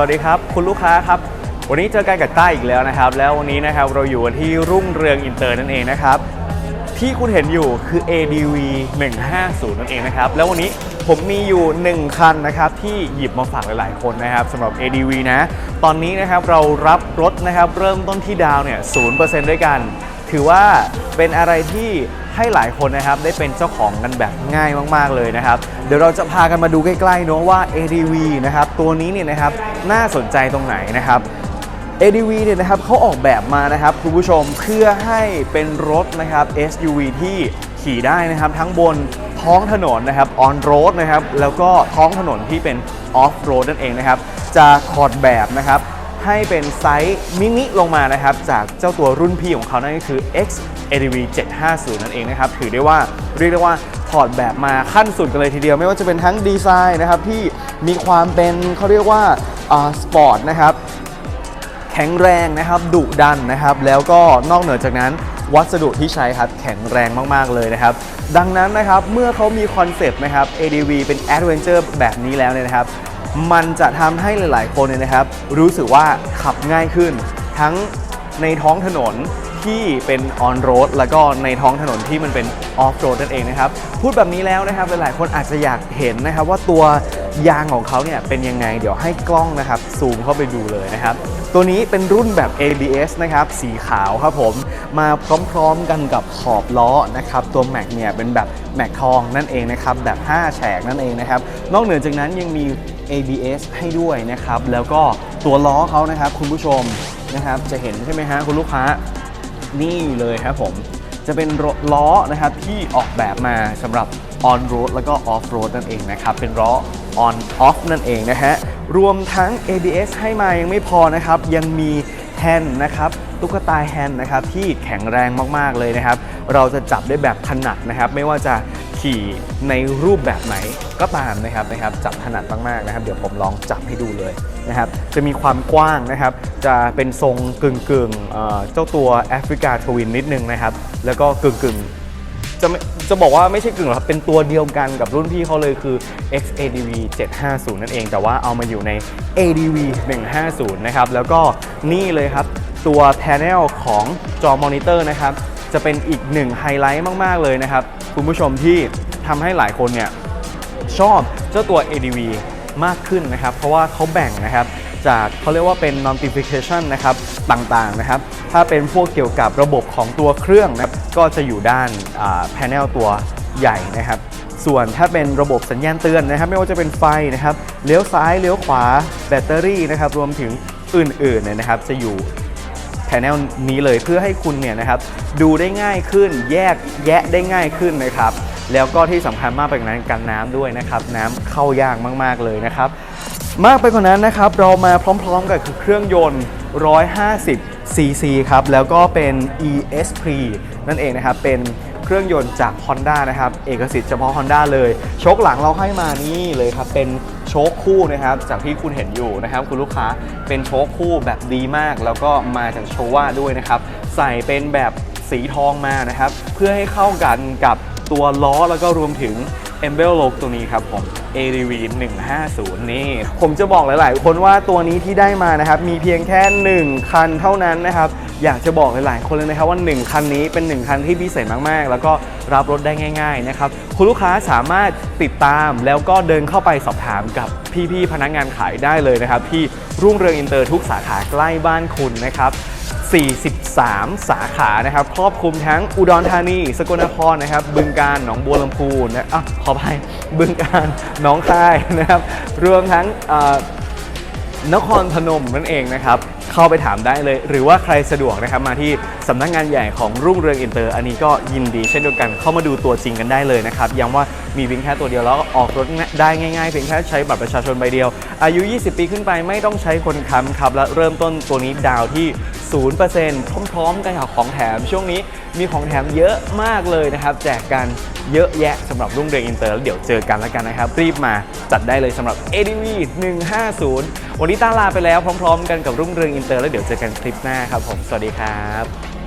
สวัสดีครับ คุณลูกค้าครับ วันนี้เจอกันกับต้าอีกแล้วนะครับ แล้ววันนี้นะครับเราอยู่กันที่รุ่งเรืองอินเตอร์นั่นเองนะครับ ที่คุณเห็นอยู่คือ ADV 150 นั่นเองนะครับ แล้ววันนี้ผมมีอยู่ 1 คันนะครับที่หยิบมาฝากหลาย ๆ คนนะครับสำหรับ ADV นะ ตอนนี้นะครับเรารับรถนะครับเริ่มต้นที่ดาวเนี่ย0%ด้วยกัน ถือว่าเป็นอะไรที่ให้หลายคนนะครับได้เป็นเจ้าของกันแบบง่ายมากๆเลยนะครับ เดี๋ยวเราจะพากันมาดูใกล้ๆเนอะว่า ADV นะครับตัวนี้เนี่ยนะครับน่าสนใจตรงไหนนะครับ ADV เนี่ยนะครับเขาออกแบบมานะครับคุณผู้ชมเพื่อให้เป็นรถนะครับ SUV ที่ขี่ได้นะครับทั้งบนท้องถนนนะครับ on road นะครับแล้วก็ท้องถนนที่เป็น off road นั่นเองนะครับจะคอร์ดแบบนะครับ ให้เป็นไซส์มินิลงมานะครับ จากเจ้าตัวรุ่นพี่ของเขานั่นก็คือ X ADV 750 นั่นเองนะครับ ถือได้ว่าเรียกได้ว่าถอดแบบมาขั้นสุดกันเลยทีเดียว ไม่ว่าจะเป็นทั้งดีไซน์นะครับที่มีความเป็นเขาเรียกว่าสปอร์ตนะครับแข็งแรงนะครับดุดันนะครับ แล้วก็นอกเหนือจากนั้นวัสดุที่ใช้ครับแข็งแรงมาก ๆ เลยนะครับ ดังนั้นนะครับเมื่อเขามีคอนเซปต์นะครับ ADV เป็น Adventure แบบนี้แล้วเนี่ยนะครับ มันจะทำให้หลาย ๆ คนเนี่ยนะครับ รู้สึกว่าขับง่ายขึ้น ทั้งในท้องถนนที่เป็นออนโรดแล้วก็ในท้องถนนที่มันเป็นออฟโรดนั่นเองนะครับ พูดแบบนี้แล้วนะครับหลายๆคนอาจจะอยากเห็นนะครับว่าตัวยางของเขาเนี่ยเป็นยังไง เดี๋ยวให้กล้องนะครับซูมเข้าไปดูเลยนะครับ ตัวนี้เป็นรุ่นแบบ ABS นะครับสีขาวครับผม มาพร้อมๆกันกับขอบล้อนะครับ ตัวแม็กเนี่ยเป็นแบบแม็กทองนั่นเองนะครับ แบบ 5 แฉกนั่นเองนะครับ นอกเหนือจากนั้นยังมี ABS ให้ด้วยนะครับ แล้วก็ตัวล้อเขานะครับ คุณผู้ชมนะครับ จะเห็นใช่ไหมฮะคุณลูกค้านี่เลยครับผมจะเป็นล้อนะครับที่ออกแบบมาสำหรับ on road แล้วก็ off road นั่นเองนะครับ เป็นล้อ on off นั่นเองนะฮะ รวมทั้ง ABS ให้มายังไม่พอนะครับ ยังมีแฮนด์นะครับตุ๊กตาแฮนด์นะครับที่แข็งแรงมากๆเลยนะครับ เราจะจับได้แบบถนัดนะครับ ไม่ว่าจะขี่ในรูปแบบไหนก็ตามนะครับนะครับ จับถนัดมากๆนะครับ เดี๋ยวผมลองจับให้ดูเลยนะครับ จะมีความกว้างนะครับ จะเป็นทรงกึ่งกึ่งๆเเจ้าตัวแอฟริกาทวินนิดนึงนะครับ แล้วก็กึ่งกึ่งๆ จะไม่จะบอกว่าไม่ใช่กึ่งหรอกครับ เป็นตัวเดียวกันกับรุ่นพี่เขาเลยคือ XADV 750 นั่นเอง แต่ว่าเอามาอยู่ใน ADV 150 นะครับ แล้วก็นี่เลยครับ ตัวแผงของจอมอนิเตอร์นะครับ จะเป็นอีกหนึ่งไฮไลท์มาก ๆ เลยนะครับ คุณผู้ชมที่ทำให้หลายคนเนี่ยชอบเจ้าตัว ADV มากขึ้นนะครับ เพราะว่าเขาแบ่งนะครับ จากเขาเรียกว่าเป็น notification นะครับต่างๆนะครับ ถ้าเป็นพวกเกี่ยวกับระบบของตัวเครื่องนะครับก็จะอยู่ด้านแผงตัวใหญ่นะครับส่วนถ้าเป็นระบบสัญญาณเตือนนะครับ ไม่ว่าจะเป็นไฟนะครับเลี้ยวซ้ายเลี้ยวขวาแบตเตอรี่นะครับรวมถึงอื่นๆเนี่ยนะครับ จะอยู่แผนนี้เลยเพื่อให้คุณเนี่ยนะครับดูได้ง่ายขึ้นแยกแยะได้ง่ายขึ้นนะครับ แล้วก็ที่สำคัญมากไปกว่านั้นกันน้ำด้วยนะครับ น้ำเข้ายากมากๆเลยนะครับ มากไปกว่านั้นนะครับ เรามาพร้อมๆกับเครื่องยนต์ 150 cc ครับ แล้วก็เป็น ESP นั่นเองนะครับ เป็นเครื่องยนต์จาก Honda นะครับ เอกสิทธิ์เฉพาะ Honda เลย โชคหลังเราให้มานี่เลยครับ เป็นโชคคู่นะครับ จากที่คุณเห็นอยู่นะครับ คุณลูกค้าเป็นโชคคู่แบบดีมาก แล้วก็มาจากโชว่าด้วยนะครับ ใส่เป็นแบบสีทองมานะครับ เพื่อให้เข้ากันกับตัวล้อแล้วก็รวมถึง e m b e l l o g ตัวนี้ครับผม ADV 150 นี่ ผมจะบอกหลาย ๆ คนว่าตัวนี้ที่ได้มานะครับ มีเพียงแค่ 1 คันเท่านั้นนะครับ อยากจะบอกหลาย ๆ คนเลยนะครับว่า 1 คันนี้เป็น 1 คันที่พิเศษมาก ๆ แล้วก็รับรถได้ง่าย ๆ นะครับ คุณลูกค้าสามารถติดตามแล้วก็เดินเข้าไปสอบถามกับพี่ ๆ พนักงานขายได้เลยนะครับ ที่รุ่งเรืองอินเตอร์ทุกสาขาใกล้บ้านคุณนะครับ 43 สาขานะครับครอบคลุมทั้งอุดรธานี สกลนครนะครับ บึงการหนองบัวลำพูนะอะขออภัยบึงการหนองคายนะครับ รวมทั้งนครพนมนั่นเองนะครับเข้าไปถามได้เลย หรือว่าใครสะดวกนะครับมาที่สำนักงานใหญ่ของรุ่งเรืองอินเตอร์ อันนี้ก็ยินดีเช่นเดียวกันเข้ามาดูตัวจริงกันได้เลยนะครับย้ำว่ามีเพียงแค่ตัวเดียวแล้วก็ออกรถได้ง่ายๆเพียงแค่ใช้บัตรประชาชนใบเดียว อายุ 20 ปีขึ้นไปไม่ต้องใช้คนค้ำครับและเริ่มต้นตัวนี้ดาวที่ 0%พร้อมๆกันกับของแถมช่วงนี้มีของแถมเยอะมากเลยนะครับ แจกกันเยอะแยะสำหรับรุ่งเรืองอินเตอร์แล้วเดี๋ยวเจอกันแล้วกันนะครับ รีบมาจัดได้เลยสำหรับ ADV 150 วันนี้ต้าลาไปแล้วพร้อม ๆ กันกับรุ่งเรืองอินเตอร์แล้วเดี๋ยวเจอกันคลิปหน้าครับผม สวัสดีครับ